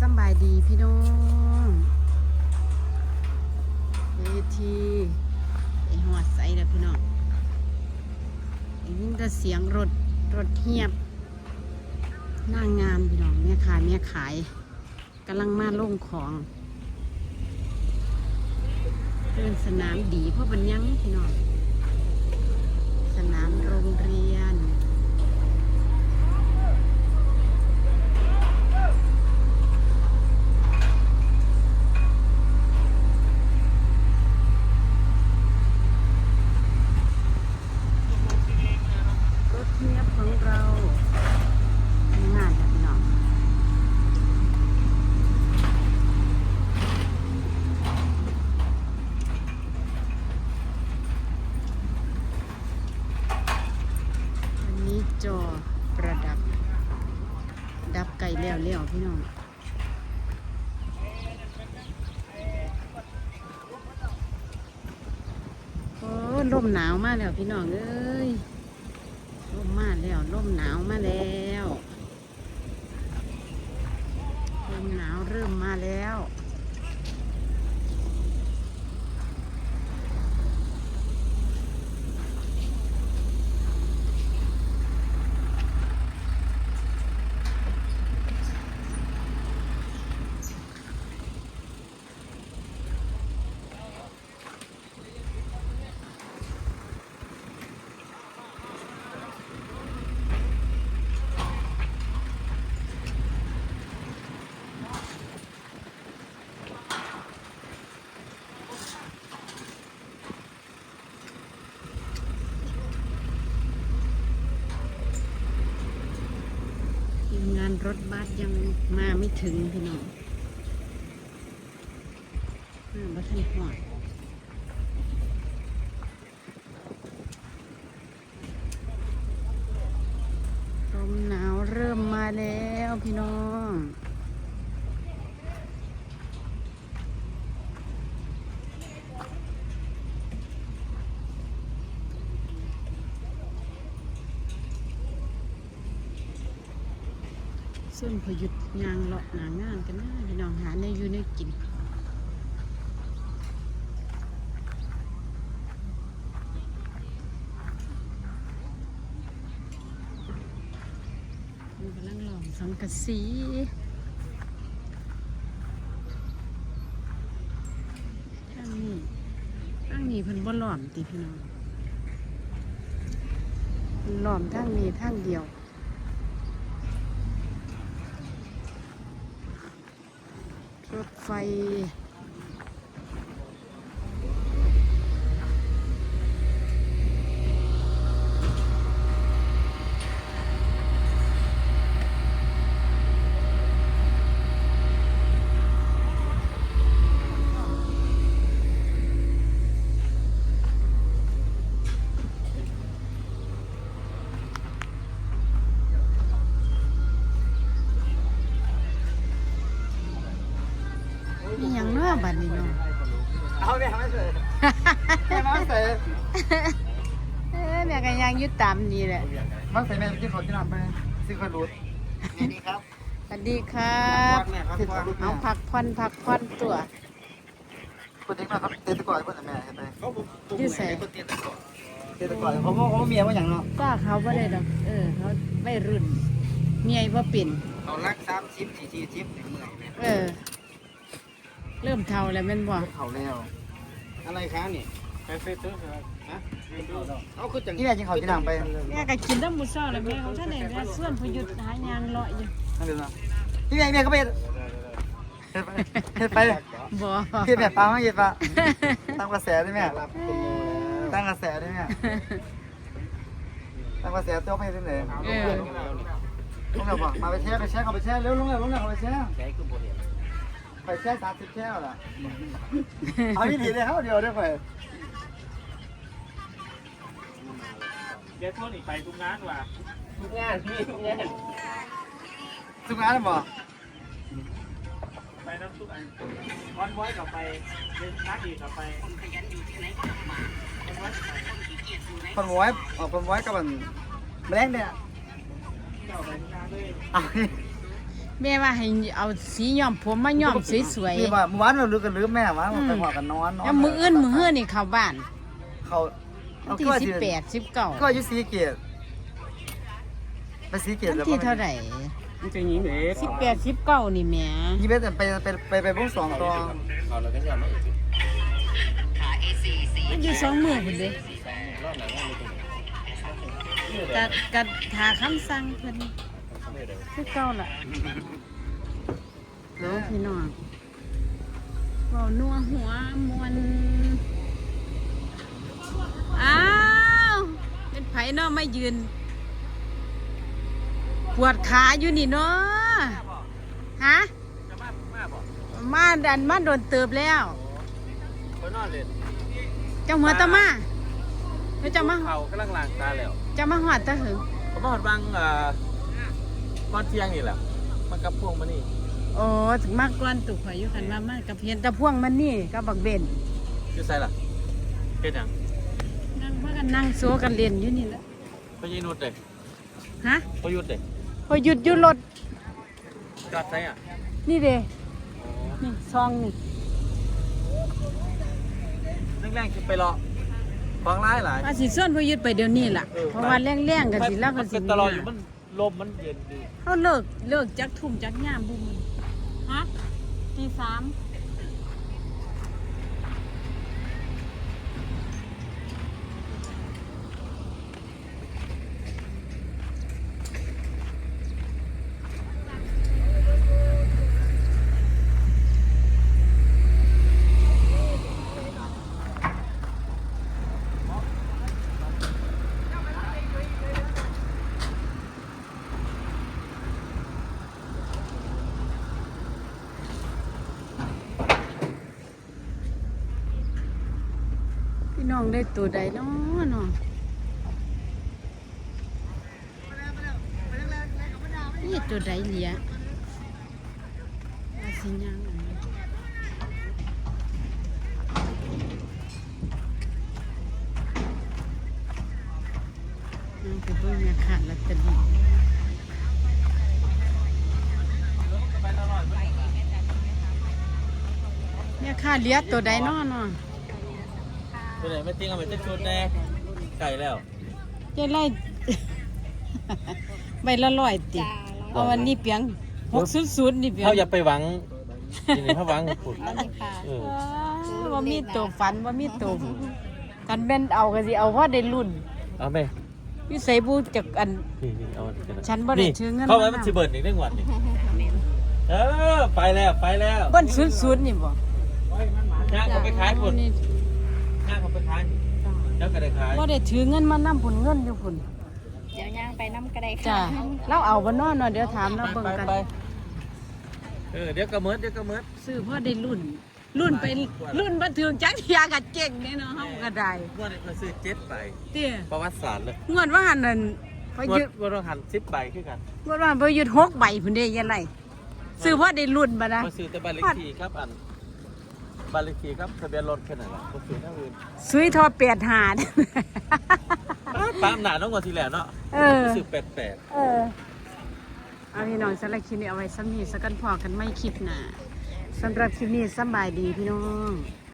สบายดีพี่น้องเวทีไอหัวใสแล้วพี่น้องได้ยินแต่เสียงรถรถเฮียบหน้างงานพี่น้องแม่ขายแม่ขายกำลังมาลงของเป็นสนามดีเพราะมันยังพี่น้องสนามโรงเรียน รถเทียบของเราทำงานแล้วพี่น้องวันนี้จอประดับ ดับไก่ แล้วแล้วพี่น้องโอ้ลมหนาวมากแล้วพี่น้องเอ้ยร่มมาแล้วร่มหนาวมาแล้วลมหนาวเริ่มมาแล้ว งานรถบัสยังมาไม่ถึงพี่น้องมาบัทันหอดลมหนาวเริ่มมาแล้วพี่น้อง ส่ วนพยุดยางเลาะหนางานกันนะพี่น้องหาในอยู่ในกินมันกำลังหลอมสังกะสีทางนี้ทางนี้เพิ่นบ่หลอมติพี่น้องเพิ่นหลอมทางนี้ทางเดียว รถ ไฟ มีหยังเนาะบัดนี้เนาะ เอา แม่ม่เสร็จเอ้ยแม่ก็ยังอยึดตามนี่แหละมาเสร็จแม่กินข้าวกินำไปซื้อขนมนี่ครับสวัสดีครับพักผ่องพักผ่อนเอาพักผ่อนพักผ่อนตัวคนเด็กมาครับเตะตะกอนเพื่อนแม่เห็นไหมอยู่ใส่เตะตะกอนเขาเขาเมียว่าอย่างเนาะก็เขาบ่ได้ดอกเออเขาไม่รุ่นเมียบ่เป็นเขารักสามชิปสี่ชิปหนึ่งเมื่อยเออ เริ่มเท่าแล้วแม่นบ่เขาแล้ว อะไรคะนี่ไปเฟซบุ๊กเหรอฮะเอาคือจังนี่แม่กินข้าวกินน้ำไปแม่ก็กินน้ำมื้อเช้าแล้วแม่เขาท่านได้แม่ส่วนพยุดหายางเลาะอยู่นั่นเลยนะนี่แม่แม่ก็ไปเฮ็ดไปบ่เฮ็ดแบบปลาไม่เฮ็ดปลาตั้งกระแสได้แม่ตั้งกระแสได้แม่ตั้งกระแสตัวไปที่ไหนเออลงแล้วบอกมาไปแช่ไปแช่เขาไปแช่เร็วลงแล้วลงแล้วเขาไปแช่ใช้คือบ่เห็น ไปแช่สามสิบแช่ล่ะเอาวิธีเลยเขาเดียวได้ไปเดี๋ยวพวกนี้ไปทุกงานว่ะทุกงานพี่ทุกงานทุกงานเลยบอกไปน้ำซุปอันวอนไว้กับไปเล่นนักอีกกับไปคนขยันอยู่ที่ไหนก็มาคนไว้ออกคนไว้กับมันแมลงเนี่ยเจ้าไปทุกงานเลยเอา แม่ว่าให้เอาสีย้อมผมมาย้อมสวยนี่ว่าเมื่อวานเราลืมกันลืมแม่มาไปหอกันนอนนๆอนแล้วมืออื่นมือเฮือนี่เข้าบ้านเขาวันที่ก็สิบแปดสิบเก้าก็อยู่สีเกียรติไปสีเกียรวัตินแล้วที่เท่าไหร่มันจะยิงเด็กสิบแปดสิบเก้านี่แหม่ยี่เบ็ดไปไปไปไปพวกสองตองเอาแล้วก็ยอมมาอีกมันอยู่สองมือพุ่นเด้รอบไหนว่าไม่ต้องกะกะถาคำสั่งเพิ่น คือเก่าล่ะแล้วพี่น้องเว้านัวหัวมวนอ้าว เป็นไผเนาะมายืน ปวดขาอยู่นี่เนาะฮะจะมามาบอกมาดันมาโดนเติบแล้วคนนอนเลยเจ้าหัวตะมาแล้วเจ้ามาเขากำลังล้างตาแล้วเจ้ามาหอดตะหึงผมมาหอดบังเอ่อ ก้อนเที่ยงนี่แหละ มันกับพวงมานี่โอ้ถึงมากกวนตุกข่อยอยู่คันว่ามากับเพียนตะพ่วงมันนี่กับบักเบนอยู่ใส่ล่ะเป็นหยังนั่งพากันนั่งโซกันเล่นอยู่นี่แหละพยินุดเด็กฮะพยุดเด็กพอหยุดอยู่รถจอดใส่อะนี่เด้นี่ซองนี่แรงๆคือไปรอฟังร้ายหลายว่าสิส่วนพอหยุดไปเดี๋ยวนี้ล่ะเออเพราะว่าแรงๆกันสิแล้วก็สิ มันตลอดอยู่มัน ลมมันเย็นดี เขาเลิกเลิกจักทุ่มจักยามบุมฮะตีสาม น้องได้ตัวใดนาะเนาะนี่ตัวใดเหลียอาสิยังน้องไปเบิ่งแม่ค้าลอตเตอรี่แม่ค้าเหลียตัวใดนาะเนาะ ตัวไหนไม่ติ้งเอาไปติ้งชุดแน่ไก่แล้ว เจ๊ไล่ ใบละร้อยติเอาวันนี้เปียงหกศูนย์ศูนย์นี่เปียงเขาอย่าไปหวังทีนี้เขาหวังขุดเอออ้าว่ามีตัวฝันว่ามีตัวกันแม่นเอาก็สิเอาเพราะได้รุ่นเอาไหมวิสัยบูจากอัน นี่นี่เอาอักัะฉันบ่ได้ถือเงินเข้าไปมามันสิเบิร์ดอีกเรื่องวันนี่เออไปแล้วไปแล้ว เบิ้นศูนย์ศูนย์นี่บ่ย่างเขาไปขายพุ่นนี่ย่างเขา ไปขายแล้วก็ได้ขายบ่ได้ถือเงินมานำผุนเงินอยู่พุ่นเดี๋ยวย่างไปน้ำกระไดจ้าค่ะเราเอาบ่นอนเนาะเดี๋ยวถามเราเบิ่งไปกันไปเออเดี๋ยวก็เมิดเดี๋ยวก็เมิดซื้อเพราะได้รุ่น รุ่นไปรุ่นบ่ถึงจักเทียก็เจ๊งแน่เนาะเฮาก็ได้งวดนี้มาซื้อเจ็ดใบเตี้ยประวัติศาสตร์เลยงวดว่าหันนั่นพองวดยึดงวดต้องหันสิบใบขึ้นกันงวดว่าพอหยุดหกใบพุ่นเด้ยังไงซื้อเพราะได้รุ่นบ่นะมาซื้อแต่บ้านเลขที่ครับอัน บ้านเลขที่ครับทะเบียนรถแค่นั้นแหละมาซื้อทั้งอื่นซื้อทอแปดหาด ตามหนาต้องงวดที่แล้วเนาะเออรู้สึกแปลกเออเอาพี่น้องสำหรับคลิปนี้เอาไว้ซ้ำนี้สักกันพอกันไม่คลิปหน้าสำหรับคลิปนี้สำบายดีพี่น้อง